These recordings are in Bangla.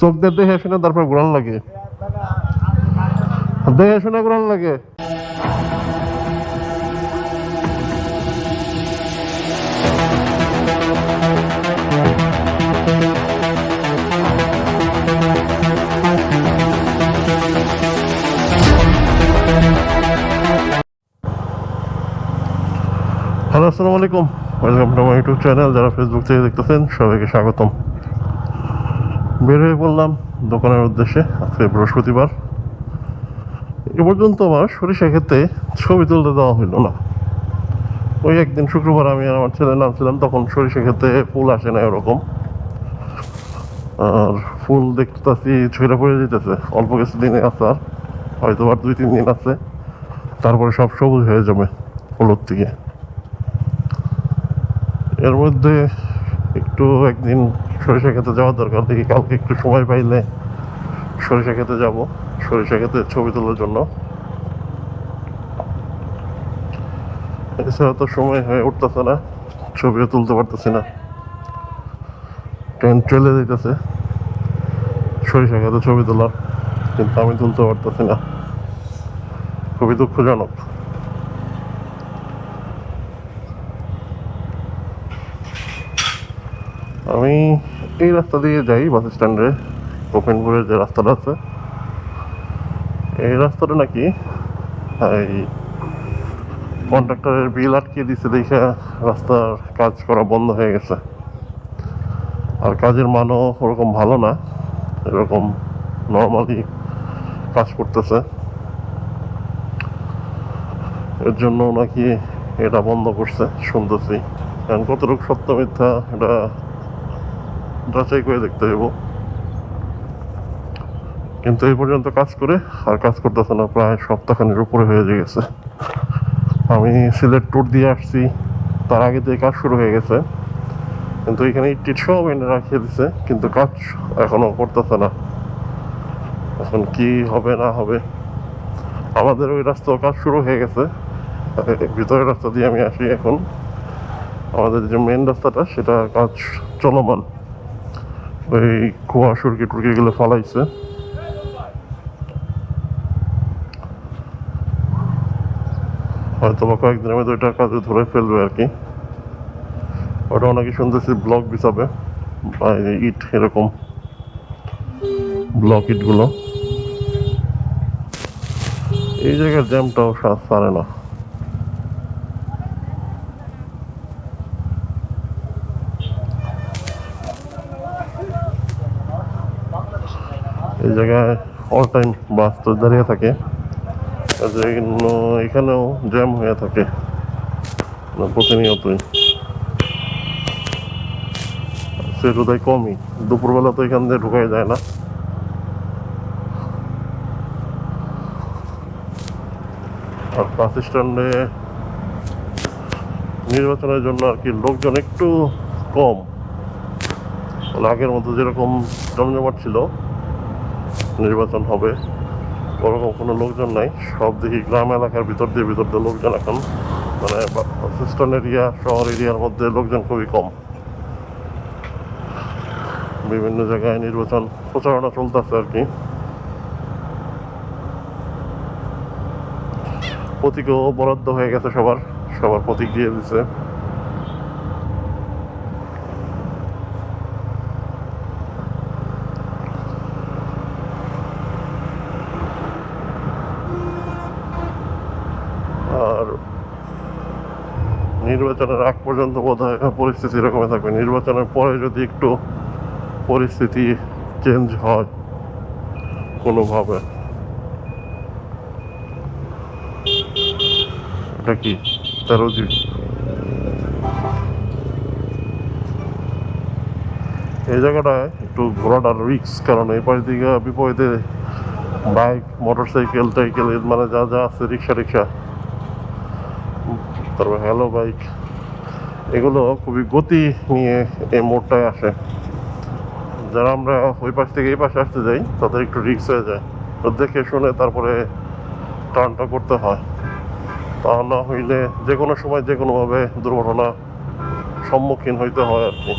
চোখ দিয়ে দেখে শুনে তারপর ঘোরান লাগে। দেখে শুনে ঘোরান লাগে। হ্যালো, আসসালামু আলাইকুম। Welcome to my YouTube channel. যারা ফেসবুক থেকে দেখতেছেন, সবাইকে স্বাগতম। বের হয়ে পড়লাম দোকানের উদ্দেশ্যে আজকে বৃহস্পতিবার। এ পর্যন্ত আমার সরিষা ক্ষেত্রে ছবি তুলতে দেওয়া হইল না। ওই একদিন শুক্রবার আমি আর আমার ছেলে নামছিলাম, তখন সরিষা ক্ষেত্রে ফুল আসে না এরকম। আর ফুল দেখতেছি ছড়া পড়ে যেতেছে, অল্প কিছু দিনে আছে আর, হয়তো আর দুই, তিন দিন আছে। তারপরে সব সবুজ হয়ে যাবে হলুদ থেকে এর মধ্যে একটু একদিন সরিষা খেতে যাওয়ার দরকার, দেখি কালকে একটু সময় পাইলে সরিষা খেতে যাব, সরিষা খেতে ছবি তোলার জন্য। এছাড়া তো সময় হয়ে উঠতেছে না, ছবিও তুলতে পারতেছি না। ট্রেন চলে যেতেছে সরিষা খেতে ছবি তোলার, কিন্তু আমি তুলতে পারতেছি না। খুবই দুঃখজনক। আমি এই রাস্তা দিয়ে যাই বাস স্ট্যান্ডে গোপেনপুরের যে রাস্তাটা আছে। এই রাস্তাটা নাকি এই কন্ট্রাক্টরের বিল আটকে দিছে দেখে রাস্তার কাজ করা বন্ধ হয়ে গেছে। আর কাজের মানও ওরকম ভালো না, এরকম নর্মালি কাজ করতেছে। এর জন্য নাকি এটা বন্ধ করছে, শুনতেছি। কারণ কতটুকু সত্য মিথ্যা, এটা যাচাই করে দেখতে হইব। কিন্তু এই পর্যন্ত কাজ করে আর কাজ করতেছে না, প্রায় সপ্তাহখানের উপরে হয়ে গেছে। আমি সিলেট ট্যুর দিয়ে আসছি, তার আগে থেকে কাজ শুরু হয়ে গেছে। কিন্তু এখানে ইট সব এনে রাখিয়ে দিছে, কিন্তু কাজ এখনও করতেছে না। এখন কি হবে, না হবে, আমাদের ওই রাস্তাও কাজ শুরু হয়ে গেছে। ভিতরের রাস্তা দিয়ে আমি আসি এখন। আমাদের যে মেন রাস্তাটা, সেটা কাজ চলমান। ওই কুয়া সুরকি টুরকি গুলো ফালাইছে। হয়তো বা কয়েকদিনের মধ্যে ওইটা কাজে ধরে ফেলবে আর কি। ওটাও নাকি শুনতেছি ব্লক হিসাবে ইট এরকম ব্লক ইটগুলো। এই জায়গার জ্যামটাও সারে না। জায়গায় অল টাইম বাস তো দাঁড়িয়ে থাকে। এখানেও জ্যাম হয়ে থাকে। প্রতিনিয়তই। সেটুদাই কমই। দুপুরবেলা তো এখান দিয়ে ঢুকাই যায় না। আর বাস স্ট্যান্ডে নির্বাচনের জন্য আর কি লোকজন একটু কম। আগের মতো যেরকম জমজমাট ছিল নির্বাচন হবে। ওরকম কোনো লোকজন নাই। সব দেখি গ্রাম এলাকার ভিতর দিয়ে ভিতর দিয়ে লোকজন এখন। মানে সিস্টান এরিয়া, শহর এরিয়ার মধ্যে লোকজন খুবই কম। বিভিন্ন জায়গায় নির্বাচন প্রচারণা চলতেছে আর কি। প্রতীকও বরাদ্দ হয়ে গেছে সবার। সবার প্রতীক দিয়ে দিছে আর নির্বাচনের আগ পর্যন্ত বোধ হয় পরিস্থিতি এরকমই থাকবে। নির্বাচনের পরে যদি একটু পরিস্থিতি চেঞ্জ হয়, কোনোভাবে। এটা কি? তেরো এই জায়গাটায় একটু ঘোরাটার রিক্স কারণ এই পাশ দিকে বিপরীতে বাইক মোটর সাইকেল টাইকেল মানে যা যা আছে, রিক্সা রিক্সা। তারপর হ্যালো বাইক। এগুলো খুবই গতি নিয়ে এই মোড়টায় আসে। যারা আমরা ওই পাশ থেকে এই পাশে আসতে যাই, তাদের একটু রিক্স হয়ে যায়। তো দেখে শুনে তারপরে টার্নটা করতে হয়। তা না হইলে যে কোনো সময় যে কোনোভাবে দুর্ঘটনা সম্মুখীন হইতে হয় আর কি।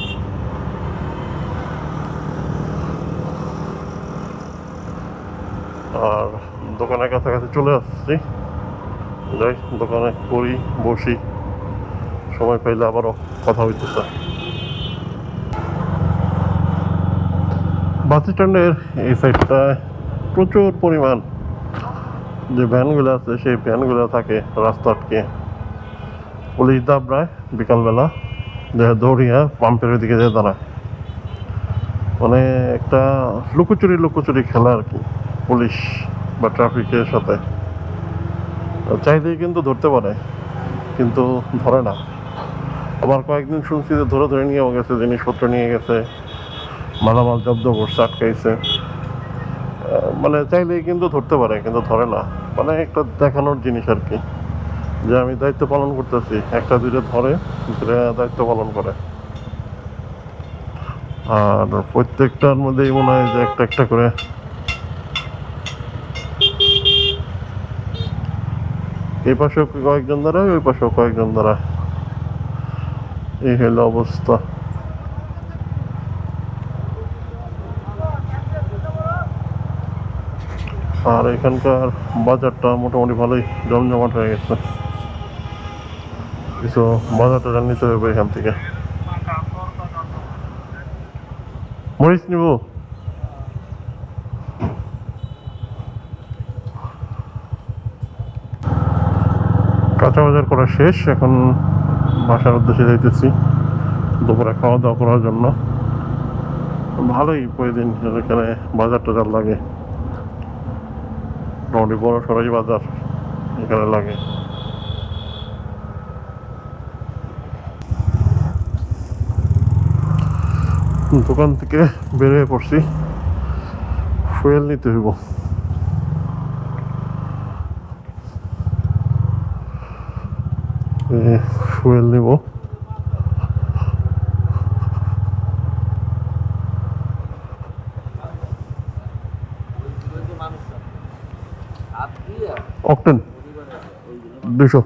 আর দোকানের কাছাকাছি চলে আসছি। যাই দোকানে করি, বসি। সময় পাইলে আবারও কথা হইতেছে। বাস স্ট্যান্ডের এই সাইডটায় প্রচুর পরিমাণ যে ভ্যানগুলো আছে, সেই ভ্যানগুলো থাকে রাস্তা আটকে। পুলিশ দাবড়ায় বিকালবেলা যে দৌড়িয়া পাম্পের দিকে যে দাঁড়ায়। মানে একটা লুকোচুরি লুকোচুরি খেলা আর কি, পুলিশ বা ট্রাফিকের সাথে। চাইলেই কিন্তু ধরতে পারে, কিন্তু ধরে না। আবার কয়েকদিন শুনছি যে ধরে ধরে নিয়েও গেছে, জিনিসপত্র নিয়ে গেছে, মালামাল জব্দ করছে, আটকাইছে। মানে চাইলেই কিন্তু ধরতে পারে, কিন্তু ধরে না। মানে একটা দেখানোর জিনিস আর কি, যে আমি দায়িত্ব পালন করতেছি, একটা দুইটা ধরে দুটা দায়িত্ব পালন করে। আর প্রত্যেকটার মধ্যেই মনে হয় যে একটা একটা করে এই পাশেও কয়েকজন দাঁড়ায়, ওই পাশেও কয়েকজন দাঁড়ায়। এই হলো অবস্থা। আর এখানকার বাজারটা মোটামুটি ভালোই জমজমাট হয়ে গেছে। কিছু বাজারটা নিতে হবে এখান থেকে। মরিচ নিব? কাঁচা বাজার করা শেষ, এখন বাসার উদ্দেশ্যে যাইতেছি। দুপুরে খাওয়া দাওয়া করার জন্য। ভালোই প্রতিদিন এখানে বাজার টাজার লাগে। মোটামুটি বড় সরাই বাজার এখানে লাগে। দোকান থেকে বেরিয়ে পড়ছি। ফুয়েল নিতে হইব। ফুয়েল নেব অক্টেন। দুশো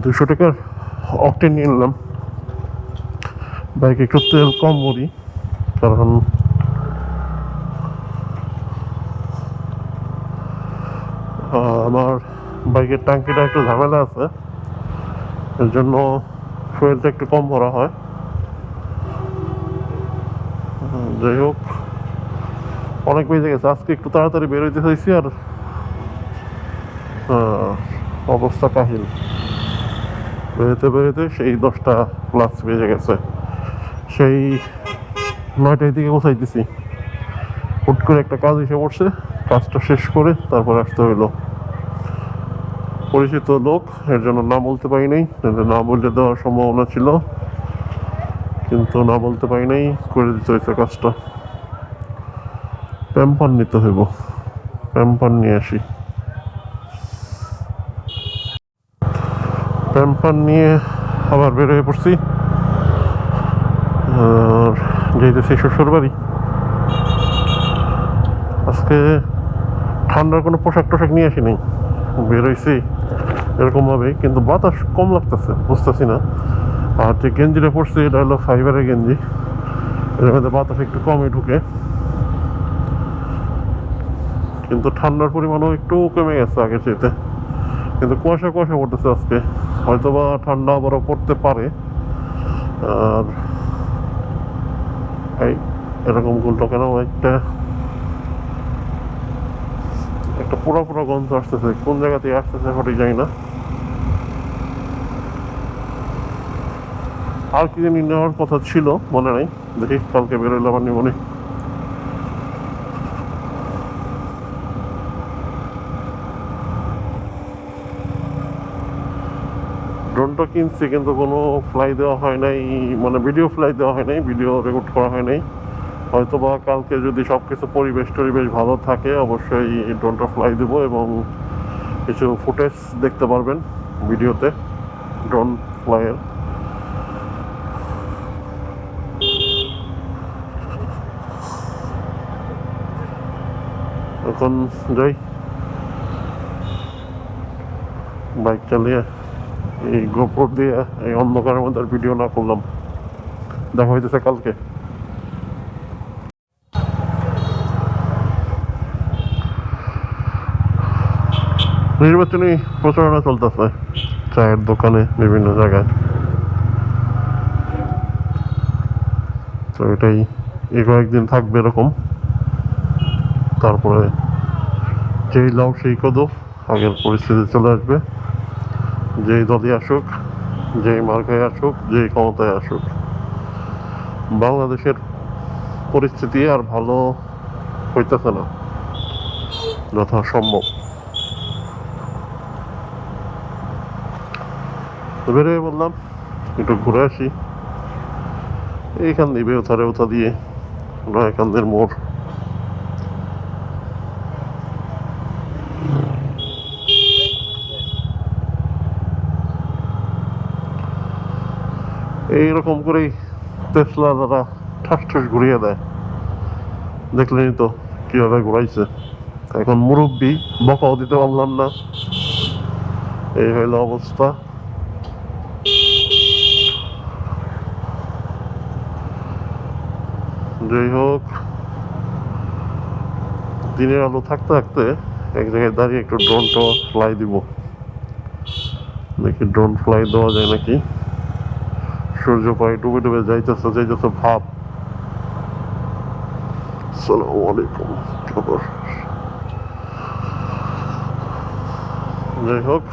দুশো টাকার অকটেন নিয়ে নিলাম। বাইকে একটু তেল কম ভরি, কারণ আমার বাইকের ট্যাঙ্কিটা একটু ঝামেলা আছে, এর জন্য ফুয়েলটা একটু কম ভরা হয়। যাই হোক, অনেক বেজে গেছে, আজকে একটু তাড়াতাড়ি বেরোইতে হয়েছি আর অবস্থা কাহিল। বেরোতে বেরোতে সেই দশটা প্লাস বেজে গেছে। সেই নয়টার দিকে পৌঁছাইতেছি হুট করে একটা কাজ এসে পড়ছে, কাজটা শেষ করে তারপর আসতে হইল। পরিচিত লোক, এর জন্য না বলতে পারি নাই না বললে দেওয়ার সম্ভাবনা ছিল। কিন্তু না বলতে পারি নাই, করে দিতে হয়েছে কাজটা। প্যাম্পার নিতে হইব। প্যাম্পার নিয়ে আসি। প্যাম্পার নিয়ে আবার বের হয়ে পড়ছি। আর যেতেছি শ্বশুর বাড়ি। আজকে ঠান্ডার কোনো পোশাক টোশাক নিয়ে আসিনি বেরোইছি এরকমভাবে কিন্তু বাতাস কম লাগতেছে, বুঝতেছি না। আর যে গেঞ্জিটা পড়ছি এটা হলো ফাইবারের গেঞ্জি। এর মধ্যে বাতাস একটু কমই ঢুকে। কিন্তু ঠান্ডার পরিমাণও একটু কমে গেছে আগের চেয়েতে কিন্তু কুয়াশা কুয়াশা পড়তেছে আজকে। হয়তো বা ঠান্ডা আবারও পড়তে পারে। আর এই এরকম গুলটা কেন একটা একটা পুরো পুরো গন্ধ আসতেছে। কোন জায়গা থেকে আসতেছে সঠিক জানি না। আর কি জানি নেওয়ার কথা ছিল, মনে নাই। দেখি কালকে বেরোলে আমার নিমনে ড্রোনটা কিনছি, কিন্তু কোনো ফ্লাই দেওয়া হয় নাই মানে ভিডিও ফ্লাই দেওয়া হয় নাই ভিডিও রেকর্ড করা হয় নাই। হয়তো বা কালকে যদি সব কিছু পরিবেশ টরিবেশ ভালো থাকে, অবশ্যই ড্রোনটা ফ্লাই দেবো এবং কিছু ফুটেজ দেখতে পারবেন ভিডিওতে ড্রোন ফ্লাইয়ের এখন যাই। বাইক চালিয়ে এই গোপর দিয়ে এই অন্ধকারের মধ্যে আর ভিডিও না করলাম। দেখা হইতেছে কালকে। নির্বাচনী প্রচারণা চলতেছে। চায়ের দোকানে বিভিন্ন জায়গায়। তো এটাই, এ কয়েকদিন থাকবে এরকম। তারপরে যেই লাউ সেই কদো, আগের পরিস্থিতি চলে আসবে। যেই দলই আসুক, যেই মার্কায় আসুক, যেই ক্ষমতায় আসুক, বাংলাদেশের পরিস্থিতি আর ভালো হইতেছে না, যথাসম্ভব। বেরোয় বললাম একটু ঘুরে আসি। এইখান দিয়ে বেউথারে উথা দিয়ে, নয়াকান্দের মোড়। এইরকম করেই টেসলা তারা ঠাস ঠাস ঘুরিয়ে দেয়। দেখলেনি তো কীভাবে ঘুরাইছে। এখন মুরব্বী, বকাও দিতে পারলাম না। এই হইল অবস্থা। যাই হোক, দিনের আলো থাকতে থাকতে এক জায়গায় দাঁড়িয়ে একটু ড্রোনটা ফ্লাই দিব। দেখি ড্রোন ফ্লাই দেওয়া যায় নাকি? সূর্য প্রায় ডুবে ডুবে যাইতেছে যাইতেছে ভাব। সালামু আলাইকুম যাই হোক।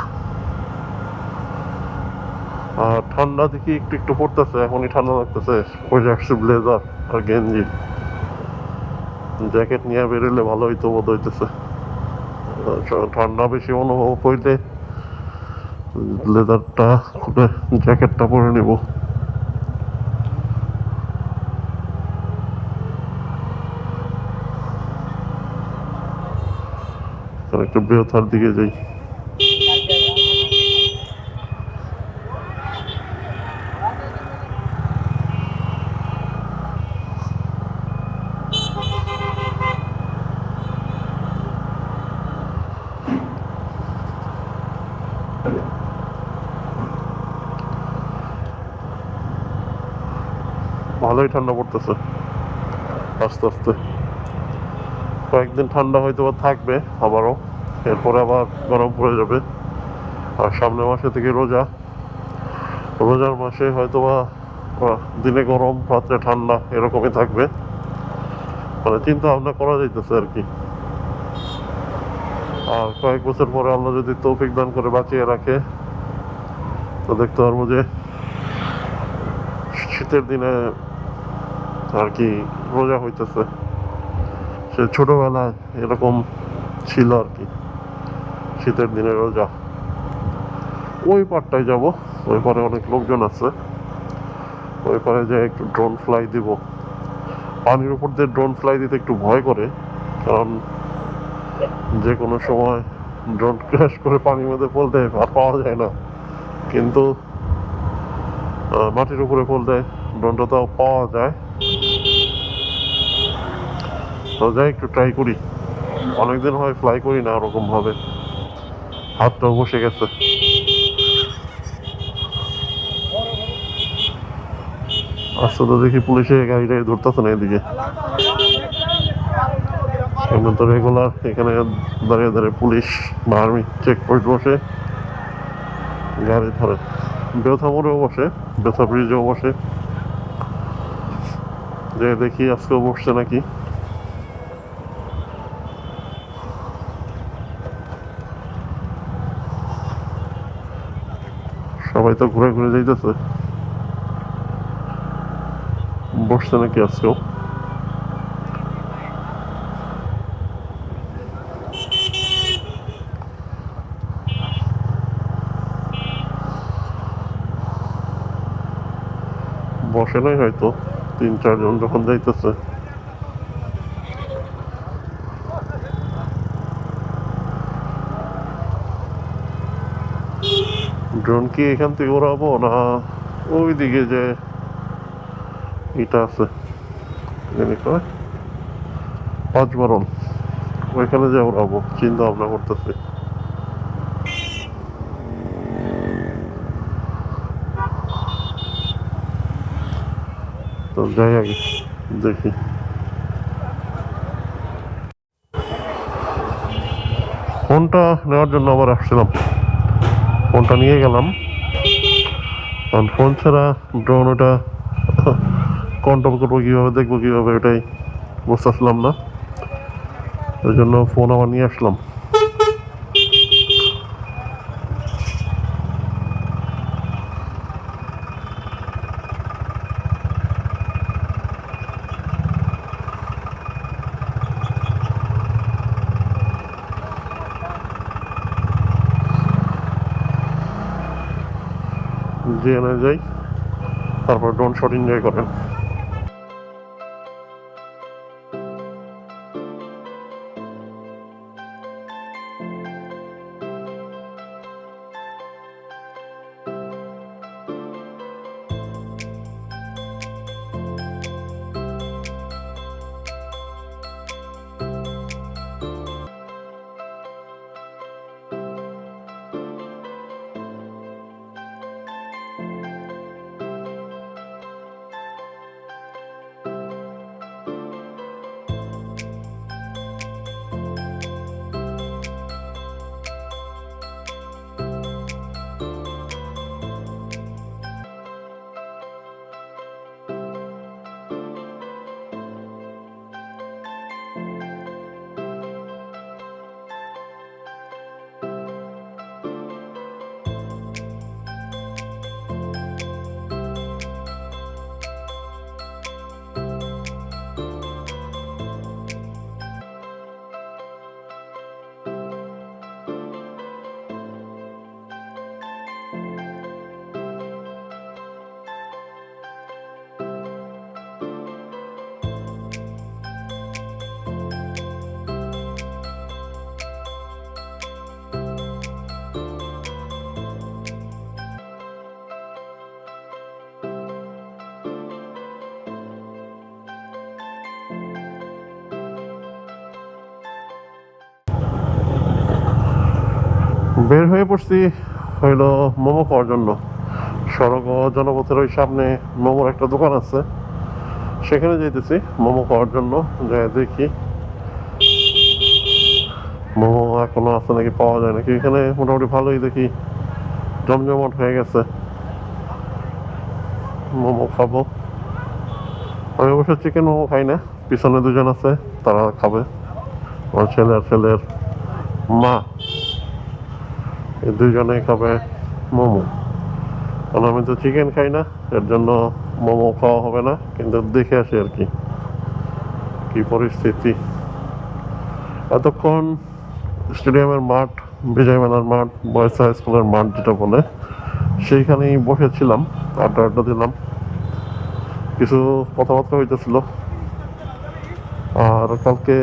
আর ঠান্ডা দেখি একটু একটু পড়তেছে এখনই ঠান্ডা লাগতেছে। ওই আসছে ব্লেজার আর গেঞ্জি। জ্যাকেট নিয়ে বেরোলে ভালো হইতো বোধ হইতেছে। আচ্ছা, ঠান্ডা বেশি অনুভব হইলে লেদারটা খুলে জ্যাকেটটা পরে নেব। তাহলে একটু বৃহত্তর দিকে যাই। ভালোই ঠান্ডা পড়তেছে। আস্তে আস্তে। কয়েকদিন ঠান্ডা হয়তো থাকবে আবারও। এরপরে আবার গরম পড়ে যাবে। আর সামনের মাসে থেকে রোজা। রোজার মাসে হয়তো বা দিনে গরম, রাত্রে ঠান্ডা এরকমই থাকবে। মানে চিন্তা ভাবনা করা যাইতেছে আর কি। আর কয়েক বছর পরে আল্লাহ যদি তৌফিক দান করে বাঁচিয়ে রাখে, তো দেখতে পারব যে শীতের দিনে আর কি রোজা হইতেছে। সে ছোটবেলায় এরকম ছিল আর কি, শীতের দিনে রোজা। ওই পারটায় যাব, ওই পারে অনেক লোকজন আছে। ওই পারে যে একটু ড্রোন ফ্লাই দিব। পানির উপর দিয়ে ড্রোন ফ্লাই দিতে একটু ভয় করে, কারণ যে কোনো সময় ড্রোন ক্র্যাশ করে পানির মধ্যে পড়লে আর পাওয়া যায় না। কিন্তু মাটির উপরে পড়লে ড্রোনটা তাও পাওয়া যায়। যাই একটু ট্রাই করি। অনেকদিন হয় ফ্লাই করি না ওরকম ভাবে হাতটাও বসে গেছে। আচ্ছা তো দেখি পুলিশে গাড়িটা ধরতেছে না এদিকে। এমন তো রেগুলার এখানে দাঁড়িয়ে দাঁড়িয়ে পুলিশ বা আর্মি চেক পয়েন্ট বসে। গাড়ি ধরে। বেথা মোড়েও বসে বেথা ব্রিজেও বসে। যে দেখি আজকেও বসছে নাকি। এত ঘুরে ঘুরে যাইতেছে। বসছে নাকি আজকেও। বসে নাই হয়তো তিন চারজন যখন যাইতেছে। ড্রোন কি এখান থেকে ওড়াবো না? ওই দিকে যে এটা আছে। জানি কয় পাঁচ বারণ। ওইখানে যে ওড়াবো, চিন্তা ভাবনা করতেছি। তো যাই আগে দেখি। ফোনটা নেওয়ার জন্য আবার আসছিলাম। ফোনটা নিয়ে গেলাম। কারণ ফোন ছাড়া ড্রোন ওটা কন্ট্রোল করব কীভাবে, দেখব কীভাবে ওটাই বুঝতেছিলাম না। ওই জন্য ফোন আমার নিয়ে আসলাম। জেনে যাই। তারপর ড্রোন শট এনজয় করেন। বের হয়ে পড়ছি হইল মোমো খাওয়ার জন্য। সড়ক জনপথের ওই সামনে মোমোর একটা দোকান আছে। সেখানে যেতেছি মোমো খাওয়ার জন্য, যাই দেখি। মোমো এখনও আছে নাকি, পাওয়া যায় নাকি? এখানে মোটামুটি ভালোই দেখি। জমজমাট হয়ে গেছে। মোমো খাব। আমি অবশ্য চিকেন মোমো খাই না, পিছনে দুজন আছে, তারা খাবে। আমার ছেলে আর ছেলের মা। এই দুইজনে খাবে মোমো। কারণ আমি তো চিকেন খাই না, এর জন্য মোমো খাওয়া হবে না, কিন্তু দেখে আসি আর কি কি পরিস্থিতি। এতক্ষণ স্টেডিয়ামের মাঠ, বিজয় মেলার মাঠ, বয়েজ হাই স্কুলের মাঠ যেটা বলে, সেইখানেই বসেছিলাম, আড্ডা আড্ডা দিলাম। কিছু কথাবার্তা হইতেছিল। আর কালকে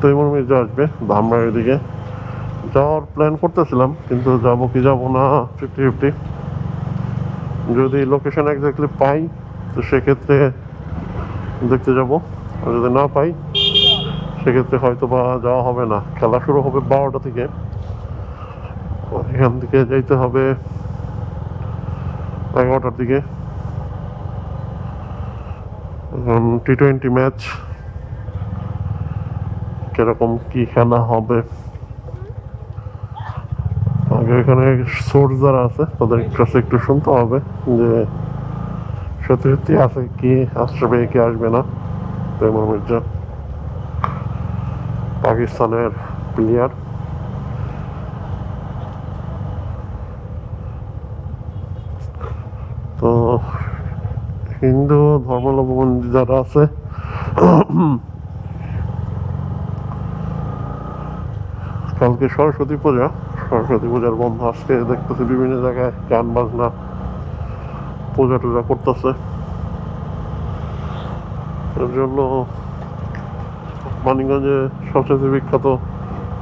তৈমুর মির্জা আসবে ধামরাইয়ের দিকে যাওয়ার প্ল্যান করতেছিলাম, কিন্তু যাব কি যাব না ফিফটি ফিফটি যদি লোকেশন এক্স্যাক্টলি পাই, তো সেক্ষেত্রে দেখতে যাব। আর যদি না পাই, সেক্ষেত্রে হয়তো বা যাওয়া হবে না। খেলা শুরু হবে বারোটা থেকে। এখান থেকে যাইতে হবে এগারোটার দিকে। টি টোয়েন্টি ম্যাচ কীরকম কি খেলা হবে? এখানে আছে, তাদের কাছে একটু শুনতে হবে যে সত্যি সত্যি আছে কি, আসবে কি আসবে না। তৈমুর মির্জা পাকিস্তানের প্লেয়ার তো হিন্দু ধর্মাবলম্বী যারা আছে, কালকে সরস্বতী পূজা। সরস্বতী পূজার বন্ধ আজকে দেখতেছি বিভিন্ন জায়গায় গান বাজনা, পূজা টুজা করতেছে। এর জন্য মানিকগঞ্জে সবচেয়ে বিখ্যাত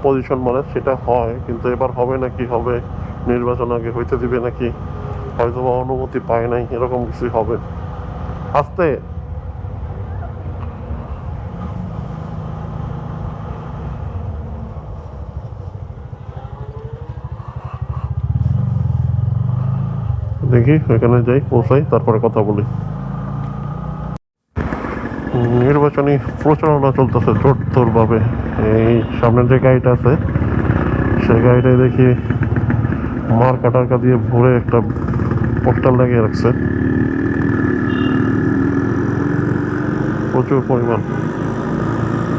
পজিশন মানে সেটা হয়, কিন্তু এবার হবে নাকি হবে? নির্বাচন আগে হইতে দিবে নাকি? হয়তো বা অনুমতি পায় নাই, এরকম কিছুই হবে। আস্তে দেখি, ওইখানে যাই, পৌঁছাই, তারপরে কথা বলি। নির্বাচনী প্রচারণা চলতেছে জোরতোর ভাবে এই সামনের যে গাড়িটা আছে, সেই গাড়িটায় দেখি মার টার্কা দিয়ে ভরে একটা পোস্টার লাগিয়ে রাখছে। প্রচুর পরিমাণ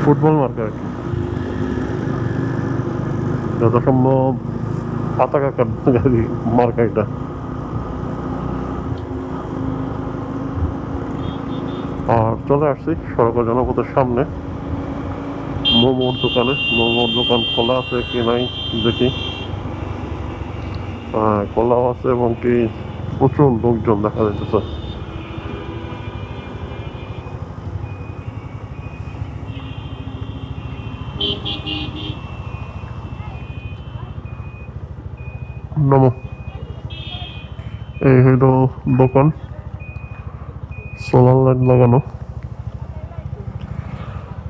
ফুটবল মার্কা যত সম্ভব পাতা কাকার গাড়ি, মার্কা এটা আর চলে আসছি সড়ক জনপথের সামনে। মোমোর দোকানে, মোমোর দোকান খোলা আছে কি নাই দেখি। হ্যাঁ খোলাও আছে এবং কি প্রচুর লোকজন দেখা যাচ্ছে এই হইল দোকান। সোলার লাইট লাগানো।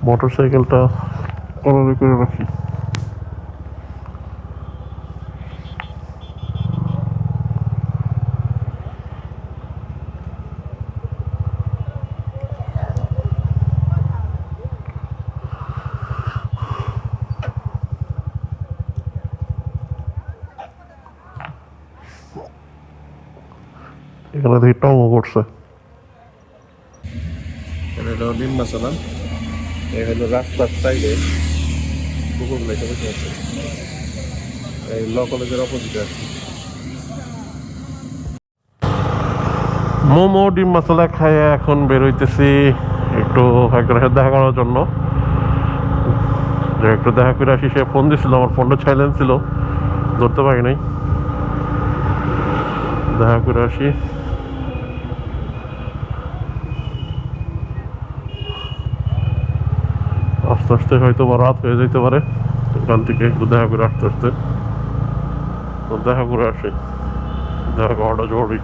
মোটর সাইকেলটা কলারে করে রাখি। এখানে দেখি টমো করছে। এটা হলো ডিম মশলা এই হলো রাস্তার সাইডে কুকুর লাইটে বসে আছে। এই ল কলেজের অপোজিটে আছে মোমো, ডিম মশলা খাইয়ে এখন বের হইতেছি একটু একজনের দেখা করার জন্য একটু দেখা করে আসি, সে ফোন দিছিল, আমার ফোনটা সাইলেন্ট ছিল, ধরতে পারি নাই। দেখা করে আসি। আস্তে আস্তে হয়তো বা রাত হয়ে যেতে পারে। এখান থেকে একটু দেখা করে আসতে আসতে। তো দেখা করে আসে। দেখা করাটা জরুরি।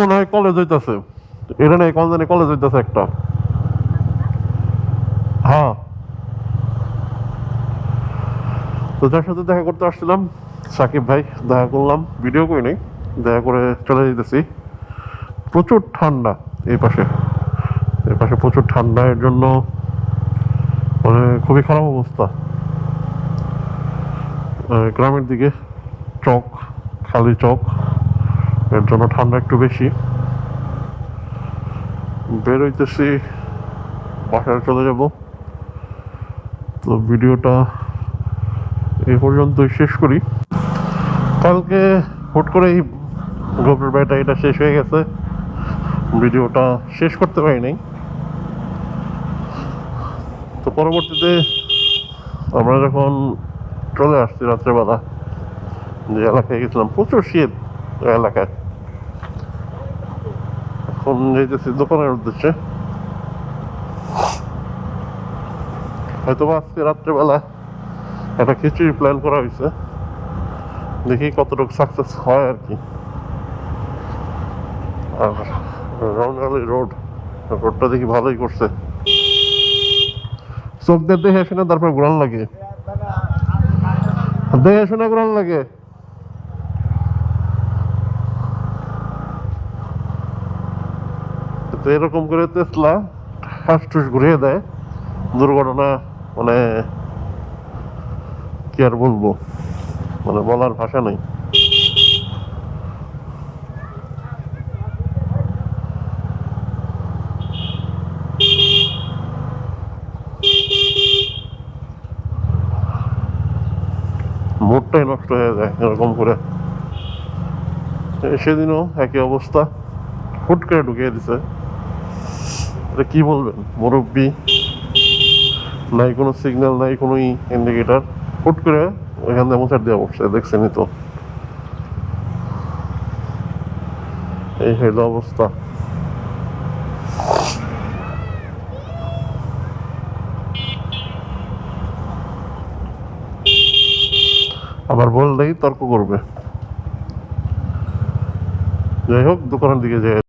মনে হয় কলেজ হইতাছে। এটা নেই কোন জানি কলেজ হইতাছে একটা। হ্যাঁ। তো যার সাথে দেখা করতে আসছিলাম সাকিব ভাই, দেখা করলাম। ভিডিও করি নাই, দেখা করে চলে যেতেছি। প্রচুর ঠান্ডা এই পাশে। এই পাশে প্রচুর ঠান্ডা, এর জন্য মানে খুবই খারাপ অবস্থা। গ্রামের দিকে চক, খালি চক, এর জন্য ঠান্ডা একটু বেশি। বের হইতেছি, বাসায় চলে যাব। তো ভিডিওটা এ পর্যন্তই শেষ করি। কালকে হুট করেই গোপের বাড়িটা এটা শেষ হয়ে গেছে। ভিডিওটা শেষ করতে পারি নাই তো পরবর্তীতে আমরা যখন চলে আসছি রাত্রেবেলা, যে এলাকায় গেছিলাম, প্রচুর শীত এলাকায়। এখন যেতেছি দোকানের উদ্দেশ্যে। হয়তো আজকে রাত্রেবেলা একটা খিচুড়ি প্ল্যান করা হয়েছে। দেখি কতটুকু সাকসেস হয় আর কি। আর রঙ্গালি রোড রোডটা দেখি ভালোই করছে। চোখ দিয়ে দেখে শুনে তারপর ঘোরান লাগে। দেখে শুনে ঘোরান লাগে। তো এরকম করে তেসলা ঠুস ঘুরিয়ে দেয়। দুর্ঘটনা মানে কি আর বলব? মানে বলার ভাষা নেই। মুডটাই নষ্ট হয়ে যায় এরকম করে। সেদিনও একই অবস্থা। হুট করে ঢুকিয়ে দিছে। এটা কি বলবেন? মুরব্বী। নাই কোনো সিগন্যাল নাই কোনো ইন্ডিকেটার হুট করে ওইখান থেকে মোচার দেওয়া পড়ছে দেখছেনই তো। এই হইল অবস্থা। আবার বললেই তর্ক করবে। যাই হোক, দোকানের দিকে যাই।